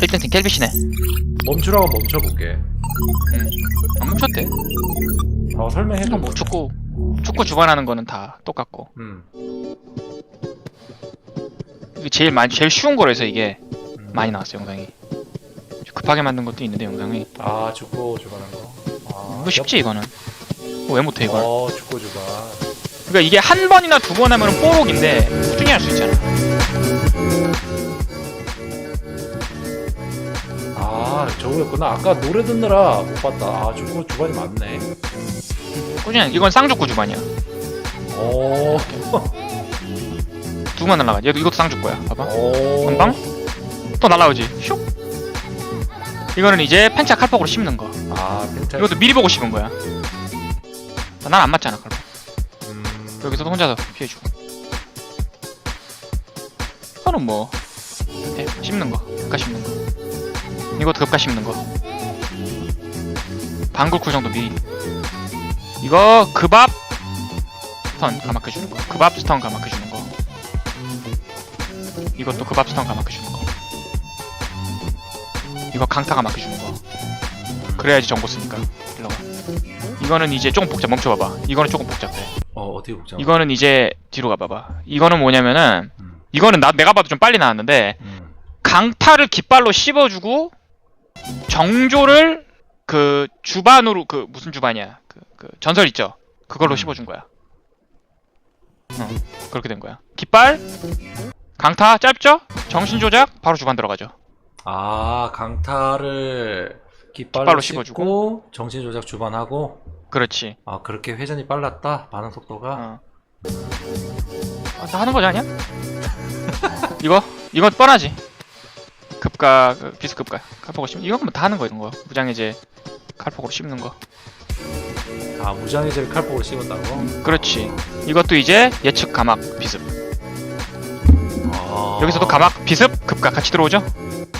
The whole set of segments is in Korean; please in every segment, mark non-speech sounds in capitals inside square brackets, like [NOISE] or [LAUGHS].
1등팀 켈비시네 멈추라고 멈춰볼게. 안 멈췄대 어, 설명해줘. 뭐 축구 축구 주관하는 거는 다 똑같고 음. 이게 제일 많이 제일 쉬운 거라서 이게 음. 많이 나왔어 영상이 급하게 만든 것도 있는데 영상이 아, 축구 주관한 거. 아, 이거 쉽지 이거는 이거 왜 못해 이걸 어, 축구 주관. 그러니까 이게 한 번이나 두 번 하면 은 뽀록인데 꾸준히 할 수 있잖아 아, 저거였구나. 아까 노래 듣느라 못 봤다. 아, 축구 주관이 많네. 꾸준히 이건 쌍죽구 주반이야. 오, 두번 날라가 얘도 이것도 쌍죽구야. 봐봐. 오. 한 방? 또 날라오지. 슉. 이거는 이제 펜차 칼폭으로 씹는 거. 아, 펜타. 이것도 미리 보고 씹은 거야. 난 안 맞잖아 칼폭. 음, 여기서도 혼자서 피해주고 이거는 뭐 네, 씹는 거. 급가 씹는 거 이것도 급가 씹는 거. 방굴쿠 정도 미리. 이거 급압 스턴 감아켜주는 거. 급압 스턴 감아켜주는 거. 이것도 급압 스턴 감아켜주는 거. 이거 강타 감아켜주는 거. 그래야지 정보 쓰니까. 일로와. 이거는 이제 조금 복잡 멈춰봐봐. 이거는 조금 복잡해. 어, 어떻게 복잡? 이거는 이제 뒤로 가봐봐. 이거는 뭐냐면은 음, 이거는 나 내가 봐도 좀 빨리 나왔는데 음. 강타를 깃발로 씹어주고 정조를 그 주반으로 그 무슨 주반이야 그, 그 전설 있죠 그걸로 음. 씹어준 거야. 어 그렇게 된 거야. 깃발 강타 짧죠? 정신 조작 바로 주반 들어가죠. 아, 강타를 깃발로, 깃발로 씹어주고. 정신 조작 주반하고 그렇지. 아, 그렇게 회전이 빨랐다. 반응 속도가. 어. 아, 다 하는 거지 아니야? [LAUGHS] 이거 이건 뻔하지. 급가 그 비스급가 칼폭으로 씹는 이건 뭐다 하는 거 이런 거. 무장해제 칼폭으로 씹는 거. 아, 무장해제를 칼폭으로 씹었다고? 그렇지. 이것도 이제 예측 감악 비습. 아. 여기서도 감악 비습 급가 같이 들어오죠?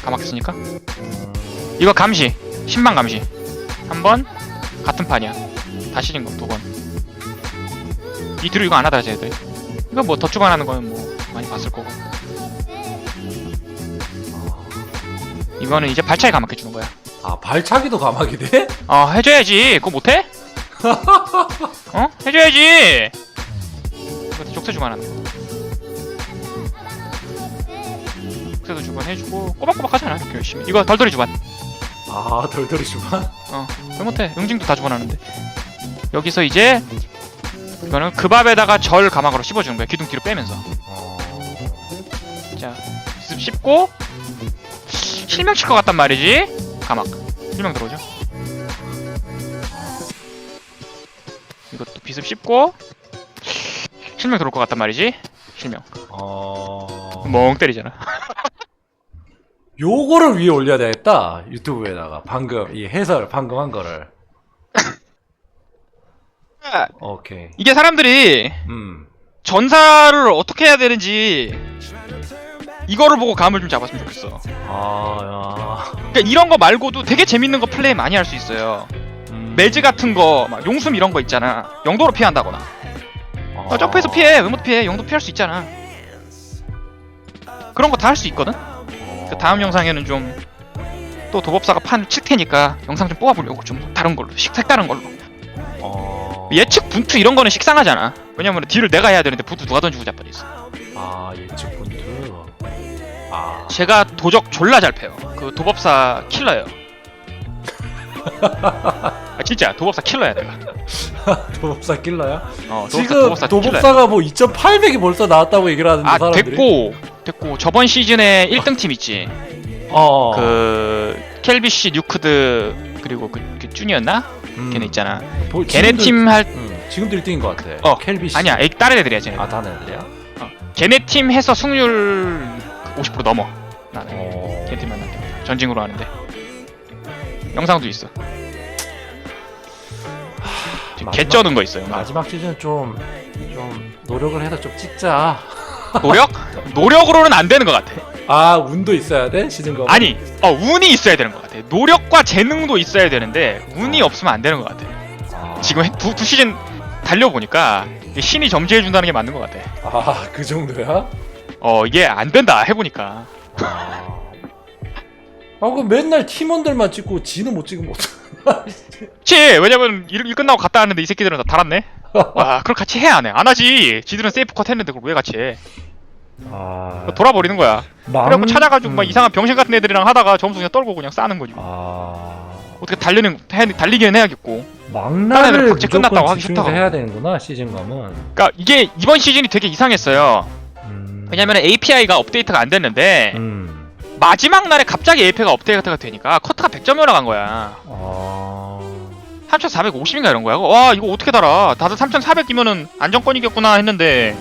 감악 했으니까. 음, 이거 감시. 신망 감시. 한 번 같은 판이야. 다 시린 거 두번 이 뒤로 이거 안 하다 쟤들. 이거 뭐 덧주반하는 거는 뭐 많이 봤을 거고 이거는 이제 발차기 감악해 주는 거야. 아, 발차기도 감학이 돼? 어 해줘야지. 그거 못해? [LAUGHS] 어? 해줘야지. 이것도 족쇄 주반 하는 거 족쇄도 주반 해주고 꼬박꼬박 하잖아 이렇게 열심히. 이거 덜덜이 주반 아, 덜덜이 주반? 왜 못해? 응징도 다 주반 하는데. 여기서 이제 이거는 그 밥에다가 절 가막으로 씹어주는 거야 기둥 뒤로 빼면서. 어... 자 씹고 실명 칠 것 같단 말이지 가막 실명 들어오죠 이것도 비습 씹고 실명 들어올 것 같단 말이지 실명 어... 멍 때리잖아 [LAUGHS] 요거를 위에 올려야 되겠다. 유튜브에다가. 방금, 이 해설, 방금 한 거를. [LAUGHS] 오케이. 이게 사람들이 음. 전사를 어떻게 해야 되는지 이거를 보고 감을 좀 잡았으면 좋겠어 아, 그러니까 이런 거 말고도 되게 재밌는 거 플레이 많이 할 수 있어요 야. 음. 매즈 같은 거, 막 용숨 이런 거 있잖아. 영도로 피한다거나. 아. 어, 점프해서 피해. 왜못 피해? 영도 피할 수 있잖아. 그런 거 다 할 수 있거든. 그 다음 영상에는 좀 또 도법사가 판칠 테니까 영상 좀 뽑아보려고 좀 다른 걸로, 식 색다른 걸로. 어... 예측 분투 이런 거는 식상하잖아. 왜냐면 딜을 내가 해야 되는데 분투 누가 던지고 자빠져 있어. 아, 예측. 제가 도적 졸라 잘 패요. 그 도법사 킬러예요. [LAUGHS] 아, 진짜 도법사 킬러야 내가. [LAUGHS] 도법사 킬러야? 어, 도법사, 지금 도법사 킬러야. 도법사가 뭐 2,800이 벌써 나왔다고 얘기를 하는데 아 사람들이. 됐고 됐고 저번 시즌에 1등 팀 있지 어. 그 켈비시 뉴크드 그리고 그, 그 쭈니였나 음. 걔네 있잖아 보- 걔네 지금도- 팀할 응, 지금도 1등인 것 같아. 어, 켈비 씨. 아니야 애- 다른 애들이야 쟤네 아, 다른 애들이야? 걔네 팀 해서 승률 50% 넘어 나는 만날 때 전징으로 하는데 영상도 있어 지금 개 마지막- 쩌는 거 있어요 마지막 시즌 좀, 좀 노력을 해서 좀 찍자. 노력? [LAUGHS] 노력으로는 안 되는 것 같아 아, 운도 있어야 돼? 시즌 거. 아니 어 운이 있어야 되는 것 같아 노력과 재능도 있어야 되는데 운이 없으면 안 되는 것 같아 아, 지금 두, 두 시즌 달려보니까 신이 점지해 준다는 게 맞는 것 같아. 아, 그 정도야? 어, 이게 안 된다, 해보니까. 아, 아, 그 맨날 팀원들만 찍고 지는 못 찍으면 어떡해. 그치 왜냐면 일, 일 끝나고 갔다 왔는데 이 새끼들은 다 달았네 와 그걸 같이 해 안 해? 안 하지 지들은 세이프 컷 했는데 그걸 왜 같이 해 아. 돌아버리는 거야 망... 그래갖고 찾아가지고 막 음. 이상한 병신 같은 애들이랑 하다가 점수 그냥 떨고 그냥 싸는 거지 아. 어떻게 달리는 해, 달리기는 해야겠고 막나를 박제 끝났다고 하기 싫다고. 해야 되는구나 시즌 감은. 그러니까 이게 이번 시즌이 되게 이상했어요 음. 왜냐면 API가 업데이트가 안 됐는데 음. 마지막 날에 갑자기 API가 업데이트가 되니까 커트가 100점이 올라간 거야 아. 3450인가 이런 거야 와 이거 어떻게 달아 다들 3400이면은 안정권이겠구나 했는데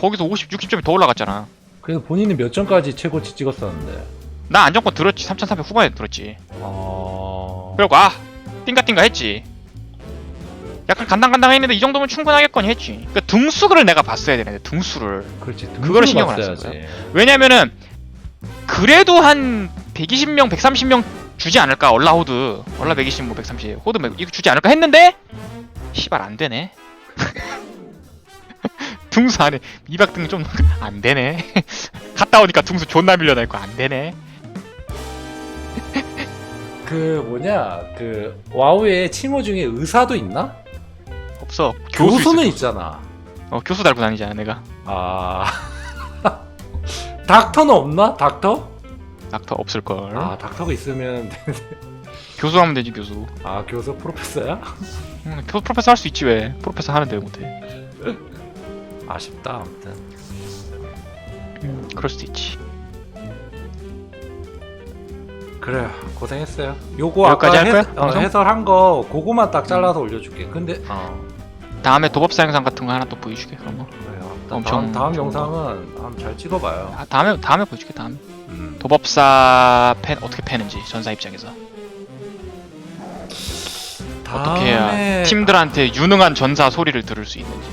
거기서 50, 60점이 더 올라갔잖아 그래서 본인이 몇 점까지 최고치 찍었었는데. 나 안정권 들었지 3400 후반에 들었지 아. 그리고 아 띵가띵가 했지 약간 간당간당 했는데 이 정도면 충분하겠거니 했지. 그 등수를 내가 봤어야 되는데 등수를. 그렇지. 그거를 신경을 안 봤어야지. 왜냐면은 그래도 한 120명 130명 주지 않을까? 얼라 호드. 얼라 120, 뭐 130, 호드 뭐 이거 주지 않을까 했는데 시발 안 되네. [LAUGHS] 등수 안에 200등 좀 [LAUGHS] 안 되네. [LAUGHS] 갔다 오니까 등수 존나 밀려나 있고 안 되네. 그 뭐냐? 그 와우에 칭호 중에 의사도 있나? 없어 교수 교수는. 있잖아. 어 교수 달고 다니잖아 내가 아 [LAUGHS] 닥터는 없나? 닥터? 닥터 없을 걸 아 닥터가 있으면 [LAUGHS] 교수 하면 되지 교수 아 교수 프로페서야? 응, 교 프로페서 할 수 있지 왜 프로페서 하는데 왜 못해 아쉽다 아무튼. 그럴 수도 있지 그래 고생했어요. 요거 아까 여기까지 할 해, 거야? 어, 방송? 해설한 거 그거만 딱 잘라서 올려 줄게. 근데 어 다음에 도법사 영상 같은 거 하나 또 보여줄게 그런 거 그래요. 엄청 다음, 다음 영상은 한번 잘 찍어봐요. 아, 다음에 다음에 보여줄게 다음에 음. 도법사 팬 어떻게 패는지 전사 입장에서 어떻게 해야 팀들한테 유능한 전사 소리를 들을 수 있는지